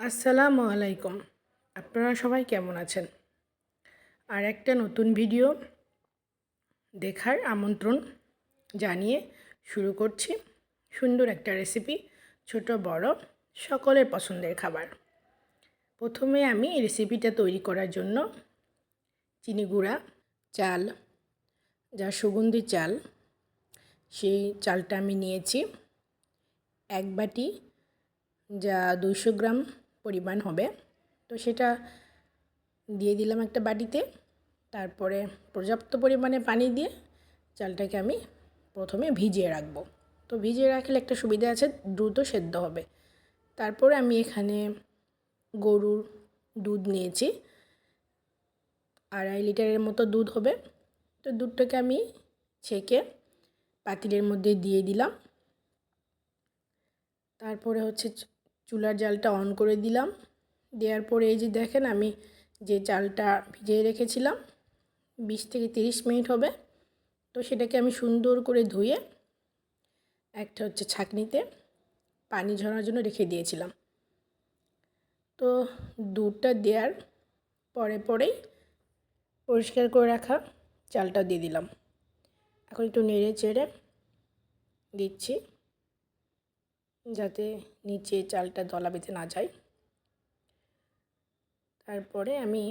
আসসালামু আলাইকুম। আপনারা সবাই কেমন আছেন? আর একটা নতুন ভিডিও দেখার আমন্ত্রণ জানিয়ে শুরু করছি। সুন্দর একটা রেসিপি ছোট, বড়, সকলের পছন্দের খাবার। প্রথমে আমি রেসিপিটা তৈরি করার জন্য চিনি গুঁড়া, চাল, যা সুগন্ধি চাল, সেই চালটা আমি নিয়েছি। এক বাটি যা দুইশো গ্রাম পরিমাণ হবে। তো সেটা দিয়ে দিলাম একটা বাটিতে। তারপরে পর্যাপ্ত পরিমাণে পানি দিয়ে চালটাকে আমি প্রথমে ভিজিয়ে রাখব। তো ভিজিয়ে রাখলে একটা সুবিধা আছে, দ্রুত সেদ্ধ হবে। তারপরে আমি এখানে গরুর দুধ নিয়েছি। আড়াই লিটারের মতো দুধ হবে। তো দুধটাকে আমি ছেঁকে পাতিলের মধ্যে দিয়ে দিলাম। তারপরে হচ্ছে চুলার জালটা অন করে দিলাম। দেওয়ার পরে এই যে দেখেন আমি যে চালটা ভিজিয়ে রেখেছিলাম, বিশ থেকে তিরিশ মিনিট হবে। তো সেটাকে আমি সুন্দর করে ধুয়ে একটা হচ্ছে ছাঁকনিতে পানি ঝরার জন্য রেখে দিয়েছিলাম। তো দুধটা দেওয়ার পরে পরেই পরিষ্কার করে রাখা চালটা দিয়ে দিলাম। এখন একটু নেড়ে চেড়ে দিচ্ছি। যাতে নিচে চালটা দলা বেঁধে না যায়। তারপরে আমি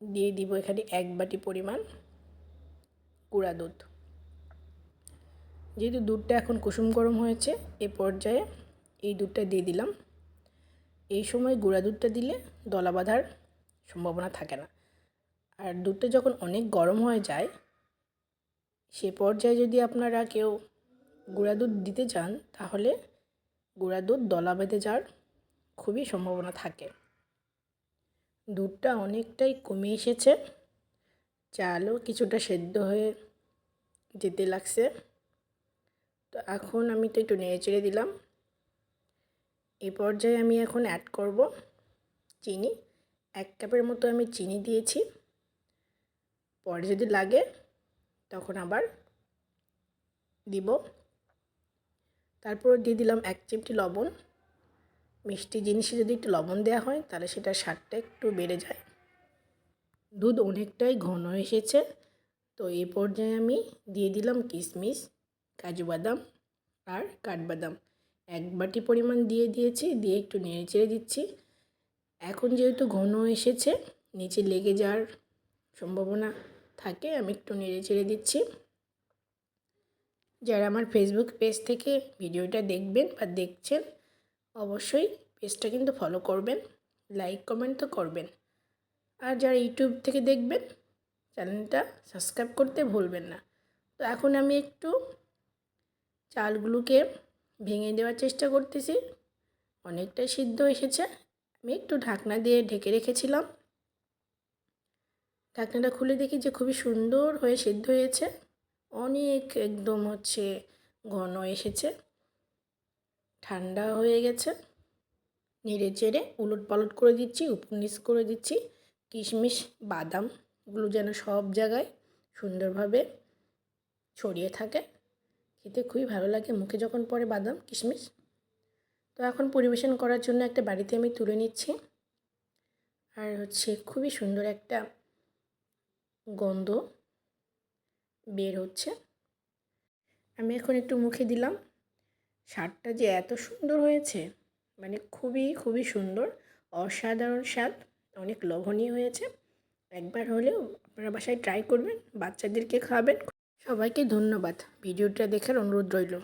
দিয়ে দিব এখানে এক বাটি পরিমাণ গুঁড়া দুধ। যেহেতু দুধটা এখন কুসুম গরম হয়েছে, এ পর্যায়ে এই দুধটা দিয়ে দিলাম। এই সময় গুঁড়া দুধটা দিলে দলা বাঁধার সম্ভাবনা থাকে না। আর দুধটা যখন অনেক গরম হয়ে যায়, সে পর্যায়ে যদি আপনারা কেউ গুঁড়া দুধ দিতে চান, তাহলে গুঁড়া দুধ দলা বেঁধে যাওয়ার খুবই সম্ভাবনা থাকে। দুধটা অনেকটাই কমে এসেছে, চালও কিছুটা সেদ্ধ হয়ে যেতে লাগছে। তো এখন আমি তো একটু নেড়ে চেড়ে দিলাম। এ পর্যায়ে আমি এখন অ্যাড করব চিনি। এক কাপের মতো আমি চিনি দিয়েছি। পরে যদি লাগে, তখন আবার দিব। তারপর দিয়ে দিলাম এক চিমটি লবণ। মিষ্টি জিনিসে যদি একটু লবণ দেওয়া হয়, তাহলে সেটার স্বাদটা একটু বেড়ে যায়। দুধ অনেকটাই ঘন এসেছে। তো এই পর্যায়ে আমি দিয়ে দিলাম কিশমিশ কাজু বাদাম আর কাঠবাদাম। এক বাটি পরিমাণ দিয়ে দিয়েছি, দিয়ে একটু নেড়ে চেড়ে দিচ্ছি। এখন যেহেতু ঘন এসেছে, নিচে লেগে যাওয়ার সম্ভাবনা থাকে, আমি একটু নেড়ে চেড়ে দিচ্ছি। যারা আমার ফেসবুক পেজ থেকে ভিডিওটা দেখবেন বা দেখছেন, অবশ্যই পেজটা কিন্তু ফলো করবেন লাইক কমেন্ট তো করবেন। আর যারা ইউটিউব থেকে দেখবেন চ্যানেলটা সাবস্ক্রাইব করতে ভুলবেন না। তো এখন আমি একটু চালগুলোকে ভেঙে দেওয়ার চেষ্টা করতেছি। অনেকটাই সিদ্ধ এসেছে। আমি একটু ঢাকনা দিয়ে ঢেকে রেখেছিলাম। ঢাকনাটা খুলে দেখি যে খুবই সুন্দর হয়ে সিদ্ধ হয়েছে। অনেক একদম হচ্ছে ঘন এসেছে। ঠান্ডা হয়ে গেছে। নেড়ে চেড়ে উলট পালট করে দিচ্ছি উপর নিচ করে দিচ্ছি। কিশমিশ, বাদাম বাদামগুলো যেন সব জায়গায় সুন্দরভাবে ছড়িয়ে থাকে। খেতে খুবই ভালো লাগে মুখে যখন পড়ে বাদাম, কিশমিশ। তো এখন পরিবেশন করার জন্য একটা বাড়িতে আমি তুলে নিচ্ছি। আর হচ্ছে খুবই সুন্দর একটা গন্ধ। বের হচ্ছে। আমি এখন একটু মুখে দিলাম। স্বাদটা যে এত সুন্দর হয়েছে মানে খুবই খুবই সুন্দর, অসাধারণ স্বাদ, অনেক লোভনীয় হয়েছে। একবার হলেও আপনারা বাসায় ট্রাই করবেন, বাচ্চাদেরকে খাওয়াবেন। সবাইকে ধন্যবাদ, ভিডিওটা দেখার অনুরোধ রইল।